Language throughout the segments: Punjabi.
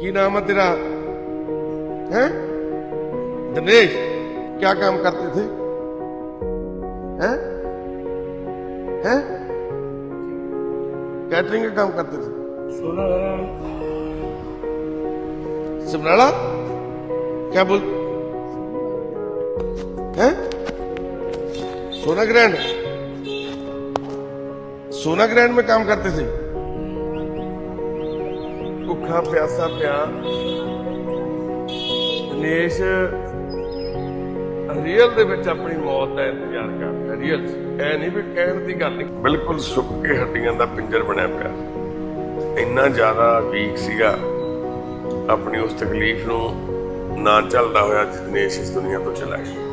की नाम है तेरा? है? दिनेश क्या काम करते थे? हैं? है? कैटरिंग का काम करते थे? सिमराड़ा क्या बोल? हैं? सोना ग्रैंड सोना ग्रैंड में काम करते थे? ਭੁੱਖਾ ਪਿਆਸਾ ਪਿਆ। ਦਿਨੇਸ਼ ਰੀਅਲ ਦੇ ਵਿੱਚ ਆਪਣੀ ਮੌਤ ਦਾ ਇੰਤਜ਼ਾਰ ਕਰ ਰੀਅਲ ਐ ਨਹੀਂ ਵੀ ਕਹਿਣ ਦੀ ਗੱਲ ਨਹੀਂ। ਬਿਲਕੁਲ ਸੁੱਕ ਕੇ ਹੱਡੀਆਂ ਦਾ ਪਿੰਜਰ ਬਣਿਆ ਪਿਆ। ਇੰਨਾ ਜ਼ਿਆਦਾ ਵੀਕ ਸੀਗਾ। ਆਪਣੀ ਉਸ ਤਕਲੀਫ ਨੂੰ ਨਾ ਝੱਲਦਾ ਹੋਇਆ ਦਿਨੇਸ਼ ਇਸ ਦੁਨੀਆ ਤੋਂ ਚਲਾ ਗਿਆ।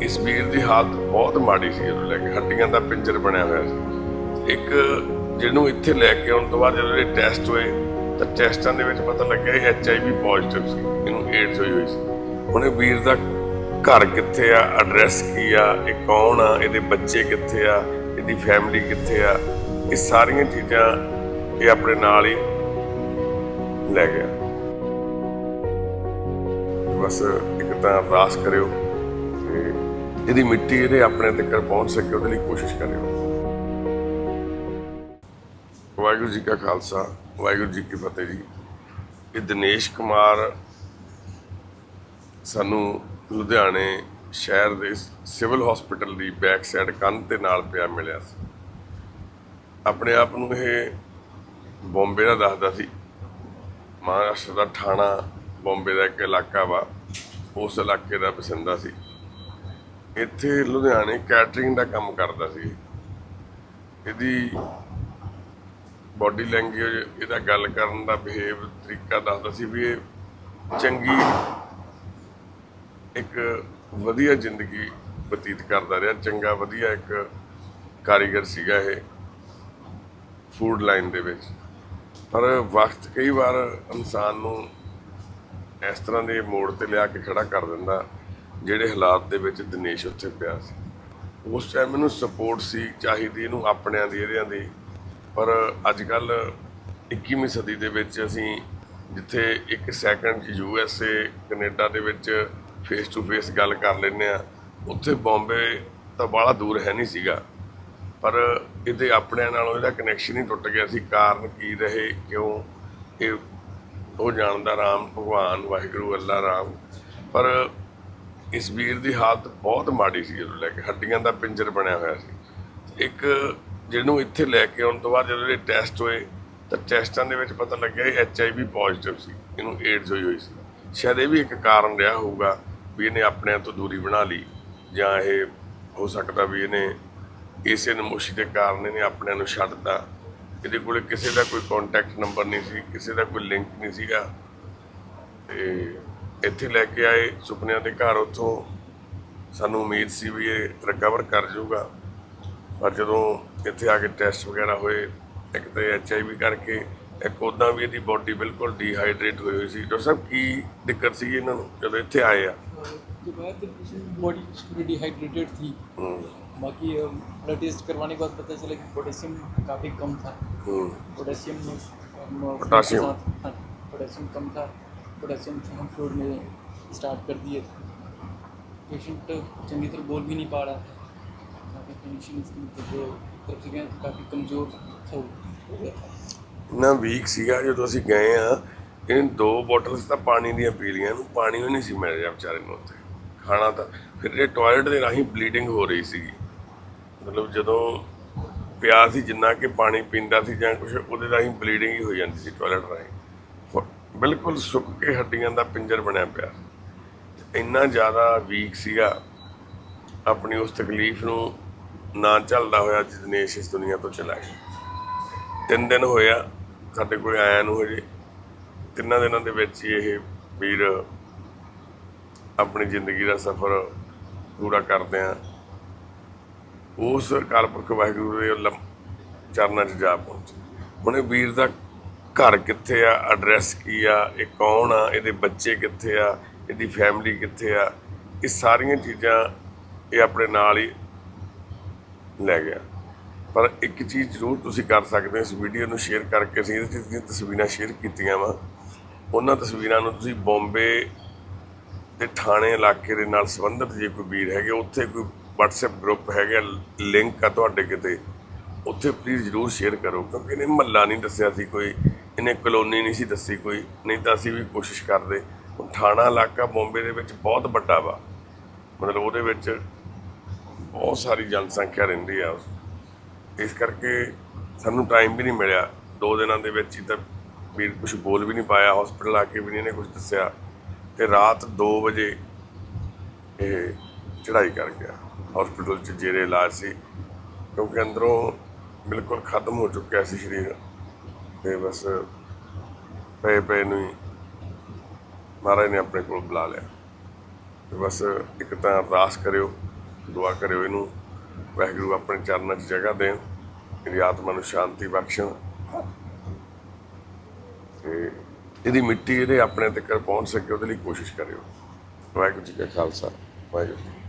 ਇਸ ਵੀਰ ਦੀ ਹਾਲਤ ਬਹੁਤ ਮਾੜੀ ਸੀ ਇਹਨੂੰ ਲੈ ਕੇ ਹੱਡੀਆਂ ਦਾ ਪਿੰਜਰ ਬਣਿਆ ਹੋਇਆ ਸੀ। ਇੱਕ ਜਿਹਨੂੰ ਇੱਥੇ ਲੈ ਕੇ ਆਉਣ ਤੋਂ ਬਾਅਦ ਜਦੋਂ ਇਹ ਟੈਸਟ ਹੋਏ, ਤਾਂ ਟੈਸਟਾਂ ਦੇ ਵਿੱਚ ਪਤਾ ਲੱਗਿਆ ਇਹ ਐਚਆਈਵੀ ਪੋਜ਼ਿਟਿਵ ਸੀ। ਇਹਨੂੰ ਏਡਸ ਹੋਈ ਹੋਈ ਸੀ। ਹੁਣ ਇਹ ਵੀਰ ਦਾ ਘਰ ਕਿੱਥੇ ਆ ਐਡਰੈਸ ਕੀ ਆ, ਇਹ ਕੌਣ ਆ, ਇਹਦੇ ਬੱਚੇ ਕਿੱਥੇ ਆ, ਇਹਦੀ ਫੈਮਿਲੀ ਕਿੱਥੇ ਆ, ਇਹ ਸਾਰੀਆਂ ਚੀਜ਼ਾਂ ਇਹ ਆਪਣੇ ਨਾਲ ਹੀ ਲੈ ਗਿਆ। ਬਸ ਇੱਕ ਤਾਂ ਅਰਦਾਸ ਕਰਿਓ। ਤੇ ਇਹਦੀ ਮਿੱਟੀ ਇਹਦੇ ਆਪਣੇ ਤੱਕ ਪਹੁੰਚ ਸਕੇ, ਉਹਦੇ ਲਈ ਕੋਸ਼ਿਸ਼ ਕਰਿਓ। ਵਾਹਿਗੁਰੂ ਜੀ ਕਾ ਖਾਲਸਾ, ਵਾਹਿਗੁਰੂ ਜੀ ਕੀ ਫਤਿਹ ਜੀ। ਇਹ ਦਿਨੇਸ਼ ਕੁਮਾਰ ਸਾਨੂੰ ਲੁਧਿਆਣੇ ਸ਼ਹਿਰ ਦੇ ਸਿਵਲ ਹਸਪੀਟਲ ਦੀ ਬੈਕ ਸਾਈਡ ਕੰਧ ਦੇ ਨਾਲ ਪਿਆ ਮਿਲਿਆ ਸੀ। ਆਪਣੇ ਆਪ ਨੂੰ ਇਹ ਬੰਬੇ ਦਾ ਦੱਸਦਾ ਸੀ। ਮਹਾਰਾਸ਼ਟਰ ਦਾ ਥਾਣਾ ਬੰਬੇ ਦਾ ਇੱਕ ਇਲਾਕਾ ਵਾ, ਉਸ ਇਲਾਕੇ ਦਾ ਵਸਿੰਦਾ ਸੀ। ਇੱਥੇ ਲੁਧਿਆਣੇ ਕੈਟਰਿੰਗ ਦਾ ਕੰਮ ਕਰਦਾ ਸੀ। ਇਹਦੀ ਬਾਡੀ ਲੈਂਗੁਏਜ ਇਹਦਾ ਗੱਲ ਕਰਨ ਦਾ ਬਿਹੇਵ ਤਰੀਕਾ ਦੱਸਦਾ ਸੀ ਵੀ ਇਹ ਚੰਗੀ ਇੱਕ ਵਧੀਆ ਜ਼ਿੰਦਗੀ ਬਤੀਤ ਕਰਦਾ ਰਿਹਾ। ਚੰਗਾ, ਵਧੀਆ ਇੱਕ ਕਾਰੀਗਰ ਸੀਗਾ ਇਹ ਫੂਡ ਲਾਈਨ ਦੇ ਵਿੱਚ। ਪਰ ਵਕਤ ਕਈ ਵਾਰ ਇਨਸਾਨ ਨੂੰ ਇਸ ਤਰ੍ਹਾਂ ਦੇ ਮੋੜ ਤੇ ਲਿਆ ਕੇ ਖੜਾ ਕਰ ਦਿੰਦਾ। ਜਿਹੜੇ ਹਾਲਾਤ ਦੇ ਵਿੱਚ ਦਿਨੇਸ਼ ਉੱਥੇ ਪਿਆ ਸੀ। ਉਸ ਟਾਈਮ ਮੈਨੂੰ ਸਪੋਰਟ ਸੀ, ਚਾਹੀਦੀ ਇਹਨੂੰ ਆਪਣਿਆਂ ਦੀ, ਇਹਦਿਆਂ ਦੀ। ਪਰ ਅੱਜ ਕੱਲ 21ਵੀਂ ਸਦੀ ਦੇ ਵਿੱਚ ਅਸੀਂ ਜਿੱਥੇ ਇੱਕ ਸੈਕਿੰਡ 'ਚ ਯੂ ਐਸ ਏ ਕੈਨੇਡਾ ਦੇ ਵਿੱਚ ਫੇਸ ਟੂ ਫੇਸ ਗੱਲ ਕਰ ਲੈਂਦੇ ਆ ਉੱਥੇ ਬੰਬੇ ਤਾਂ ਬਾਹਲਾ ਦੂਰ ਹੈ ਨਹੀਂ ਸੀਗਾ। ਪਰ ਇਹਦੇ ਆਪਣਿਆਂ ਨਾਲੋਂ ਇਹਦਾ ਕਨੈਕਸ਼ਨ ਹੀ ਟੁੱਟ ਗਿਆ ਸੀ, ਕਾਰਨ ਕੀ ਰਹੇ, ਕਿਉਂ? ਇਹ ਉਹ ਜਾਣਦਾ ਰਾਮ ਭਗਵਾਨ, ਵਾਹਿਗੁਰੂ ਅੱਲਾ ਰਾਮ। ਪਰ ਇਸ ਵੀਰ ਦੀ ਹਾਲਤ ਬਹੁਤ ਮਾੜੀ ਸੀ ਜਦੋਂ ਲੈ ਕੇ ਹੱਡੀਆਂ ਦਾ ਪਿੰਜਰ ਬਣਿਆ ਹੋਇਆ ਸੀ। ਇੱਕ ਜਿਹਨੂੰ ਇੱਥੇ ਲੈ ਕੇ ਆਉਣ ਤੋਂ ਬਾਅਦ ਜਦੋਂ ਇਹ ਟੈਸਟ ਹੋਏ, ਤਾਂ ਟੈਸਟਾਂ ਦੇ ਵਿੱਚ ਪਤਾ ਲੱਗਿਆ ਇਹ ਐਚਆਈਵੀ ਪੋਜ਼ਿਟਿਵ ਸੀ, ਇਹਨੂੰ ਏਡਜ਼ ਹੋਈ ਹੋਈ ਸੀ। ਸ਼ਾਇਦ ਇਹ ਵੀ ਇੱਕ ਕਾਰਨ ਰਿਹਾ ਹੋਊਗਾ ਵੀ ਇਹਨੇ ਆਪਣਿਆਂ ਤੋਂ ਦੂਰੀ ਬਣਾ ਲਈ, ਜਾਂ ਇਹ ਹੋ ਸਕਦਾ ਵੀ ਇਹਨੇ ਇਸੇ ਨਮੋਸ਼ੀ ਦੇ ਕਾਰਨ ਇਹਨੇ ਆਪਣਿਆਂ ਨੂੰ ਛੱਡਤਾ ਇਹਦੇ ਕੋਲੇ ਕਿਸੇ ਦਾ ਕੋਈ ਕੰਟੈਕਟ ਨੰਬਰ ਨਹੀਂ ਸੀ, ਕਿਸੇ ਦਾ ਕੋਈ ਲਿੰਕ ਨਹੀਂ ਸੀਗਾ। ਤੇ ਇੱਥੇ ਲੈ ਕੇ ਆਏ ਸੁਪਨਿਆਂ ਦੇ ਘਰ ਉੱਥੋਂ ਸਾਨੂੰ ਉਮੀਦ ਸੀ ਵੀ ਇਹ ਰਿਕਵਰ ਕਰ ਜਾਊਗਾ ਪਰ ਜਦੋਂ ਇੱਥੇ ਆ ਕੇ ਟੈਸਟ ਵਗੈਰਾ ਹੋਏ ਇੱਕ ਤਾਂ ਐਚਆਈਵੀ ਕਰਕੇ ਇੱਕ ਉਦਾਂ ਵੀ ਇਹਦੀ ਬਾਡੀ ਬਿਲਕੁਲ ਡੀਹਾਈਡਰੇਟ ਹੋਈ ਹੋਈ ਸੀ ਡਾਕਟਰ ਸਾਹਿਬ ਕੀ ਦਿੱਕਤ ਸੀ ਇਹਨਾਂ ਨੂੰ ਜਦੋਂ ਇੱਥੇ ਆਏ ਆ के बाद बॉडी पूरी डिहाइड्रेटेड थी ਹੂੰ बाकी ब्लड टेस्ट करवाने के बाद पता चला कि पोटेशियम काफ़ी कम था ਹੂੰ पोटेशियम में हम फ्लूइड के पोटाशियम। साथ- हाँ पोटेशियम कम था पोटेशियम से हम फ्लूइड में स्टार्ट कर दिए थे पेशेंट चंगी तरह बोल भी नहीं पा रहा था काफ़ी कंडीशन इसकी मतलब एक तरफ से गए तो काफ़ी कमज़ोर था वो हो गया था ਇੰਨਾ ਵੀਕ ਸੀਗਾ ਜਦੋਂ ਅਸੀਂ ਗਏ ਆ ਇਹਨ ਦੋ ਬੋਟਲਸ ਤਾਂ ਪਾਣੀ ਦੀਆਂ ਪੀ ਲਈਆਂ ਨੂੰ ਪਾਣੀ ਵੀ ਨਹੀਂ ਸੀ ਮਿਲ ਰਿਹਾ ਵਿਚਾਰੇ ਨੂੰ ਉੱਥੇ ਖਾਣਾ ਤਾਂ ਫਿਰ ਇਹ ਟਾਇਲਟ ਦੇ ਰਾਹੀਂ ਬਲੀਡਿੰਗ ਹੋ ਰਹੀ ਸੀਗੀ ਮਤਲਬ ਜਦੋਂ ਪਿਆ ਸੀ ਜਿੰਨਾ ਕਿ ਪਾਣੀ ਪੀਂਦਾ ਸੀ ਜਾਂ ਕੁਝ ਉਹਦੇ ਰਾਹੀਂ ਬਲੀਡਿੰਗ ਹੀ ਹੋ ਜਾਂਦੀ ਸੀ ਟਾਇਲਟ ਰਾਹੀਂ ਫ- ਬਿਲਕੁਲ ਸੁੱਕ ਕੇ ਹੱਡੀਆਂ ਦਾ ਪਿੰਜਰ ਬਣਿਆ ਪਿਆ। ਇੰਨਾ ਜ਼ਿਆਦਾ ਵੀਕ ਸੀਗਾ। ਆਪਣੀ ਉਸ ਤਕਲੀਫ ਨੂੰ ਨਾ ਝੱਲਦਾ ਹੋਇਆ ਅੱਜ ਇਸ ਦੁਨੀਆ ਤੋਂ ਚਲਾ ਗਿਆ। ਤਿੰਨ ਦਿਨ ਹੋਇਆ, ਸਾਡੇ ਕੋਲ ਆਇਆ ਨੂੰ ਹਜੇ। ਤਿੰਨਾਂ ਦਿਨਾਂ ਦੇ ਵਿੱਚ ਹੀ ਇਹ ਵੀਰ ਆਪਣੀ ਜ਼ਿੰਦਗੀ ਦਾ ਸਫ਼ਰ ਪੂਰਾ ਕਰਦੇ ਆ। ਉਸ ਕਾਲਪੁਰਖ ਵਾਹਿਗੁਰੂ ਦੇ ਚਰਨਾਂ 'ਚ ਜਾ ਪਹੁੰਚੇ। ਹੁਣ ਇਹ ਵੀਰ ਦਾ ਘਰ ਕਿੱਥੇ ਆ ਐਡਰੈਸ ਕੀ ਆ, ਇਹ ਕੌਣ ਆ, ਇਹਦੇ ਬੱਚੇ ਕਿੱਥੇ ਆ, ਇਹਦੀ ਫੈਮਿਲੀ ਕਿੱਥੇ ਆ, ਇਹ ਸਾਰੀਆਂ ਚੀਜ਼ਾਂ ਇਹ ਆਪਣੇ ਨਾਲ ਹੀ ਲੈ ਗਿਆ। ਪਰ ਇੱਕ ਚੀਜ਼ ਜ਼ਰੂਰ ਤੁਸੀਂ ਕਰ ਸਕਦੇ ਹੋ ਇਸ ਵੀਡੀਓ ਨੂੰ ਸ਼ੇਅਰ ਕਰਕੇ, ਅਸੀਂ ਇਹਦੇ ਜਿਹੜੀਆਂ ਤਸਵੀਰਾਂ ਸ਼ੇਅਰ ਕੀਤੀਆਂ ਵਾ, ਉਹਨਾਂ ਤਸਵੀਰਾਂ ਨੂੰ ਤੁਸੀਂ ਬੰਬੇ ਦੇ ਥਾਣੇ ਇਲਾਕੇ ਦੇ ਨਾਲ ਸੰਬੰਧਿਤ ਜੇ ਕੋਈ ਵੀਰ ਹੈਗੇ, ਉੱਥੇ ਕੋਈ WhatsApp ਗਰੁੱਪ ਹੈਗਾ ਲਿੰਕ ਆ ਤੁਹਾਡੇ ਕਿਤੇ, ਉੱਥੇ ਪਲੀਜ਼ ਜ਼ਰੂਰ ਸ਼ੇਅਰ ਕਰੋ, ਕਿਉਂਕਿ ਇਹਨੇ ਮਹੱਲਾ ਨਹੀਂ ਦੱਸਿਆ ਸੀ ਕੋਈ ਇਹਨੇ ਕਲੋਨੀ ਨਹੀਂ ਸੀ ਦੱਸੀ ਕੋਈ, ਨਹੀਂ ਤਾਂ ਅਸੀਂ ਵੀ ਕੋਸ਼ਿਸ਼ ਕਰਦੇ। ਹੁਣ ਥਾਣਾ, ਇਲਾਕਾ ਬੰਬੇ ਦੇ ਵਿੱਚ ਬਹੁਤ ਵੱਡਾ ਵਾ। ਮਤਲਬ ਉਹਦੇ ਵਿੱਚ ਬਹੁਤ ਸਾਰੀ ਜਨਸੰਖਿਆ ਰਹਿੰਦੀ ਆ। ਇਸ ਕਰਕੇ ਸਾਨੂੰ ਟਾਈਮ ਵੀ ਨਹੀਂ ਮਿਲਿਆ। ਦੋ ਦਿਨਾਂ ਦੇ ਵਿੱਚ ਹੀ ਤਾਂ ਵੀਰ ਕੁਝ ਬੋਲ ਵੀ ਨਹੀਂ ਪਾਇਆ ਹਸਪੀਟਲ ਆ ਕੇ ਵੀ ਨਹੀਂ ਇਹਨੇ ਕੁਝ ਦੱਸਿਆ। ਤੇ ਰਾਤ 2 ਵਜੇ ਇਹ ਚੜ੍ਹਾਈ ਕਰ ਗਿਆ। ਹਸਪੀਟਲ 'ਚ ਜੇਰੇ ਇਲਾਜ ਸੀ। ਕਿਉਂਕਿ ਅੰਦਰੋਂ ਬਿਲਕੁਲ ਖਤਮ ਹੋ ਚੁੱਕਿਆ ਸੀ ਸਰੀਰ। ਤੇ ਬਸ ਪਏ ਪਏ ਨੂੰ ਹੀ ਮਹਾਰਾਜ ਨੇ ਆਪਣੇ ਕੋਲ ਬੁਲਾ ਲਿਆ। ਤੇ ਬਸ ਇੱਕ ਤਾਂ ਅਰਦਾਸ ਕਰਿਓ, ਦੁਆ ਕਰਿਓ ਇਹਨੂੰ, ਵਾਹਿਗੁਰੂ ਆਪਣੇ ਚਰਨਾਂ 'ਚ ਜਗ੍ਹਾ ਦੇਣ, ਇਹਦੀ ਆਤਮਾ ਨੂੰ ਸ਼ਾਂਤੀ ਬਖਸ਼ਣ। ਤੇ ਇਹਦੀ ਮਿੱਟੀ ਇਹਦੇ ਆਪਣੇ ਤੱਕ ਪਹੁੰਚ ਸਕੇ, ਉਹਦੇ ਲਈ ਕੋਸ਼ਿਸ਼ ਕਰਿਓ। ਵਾਹਿਗੁਰੂ ਜੀ ਕਾ ਖਾਲਸਾ, ਵਾਹਿਗੁਰੂ ਜੀ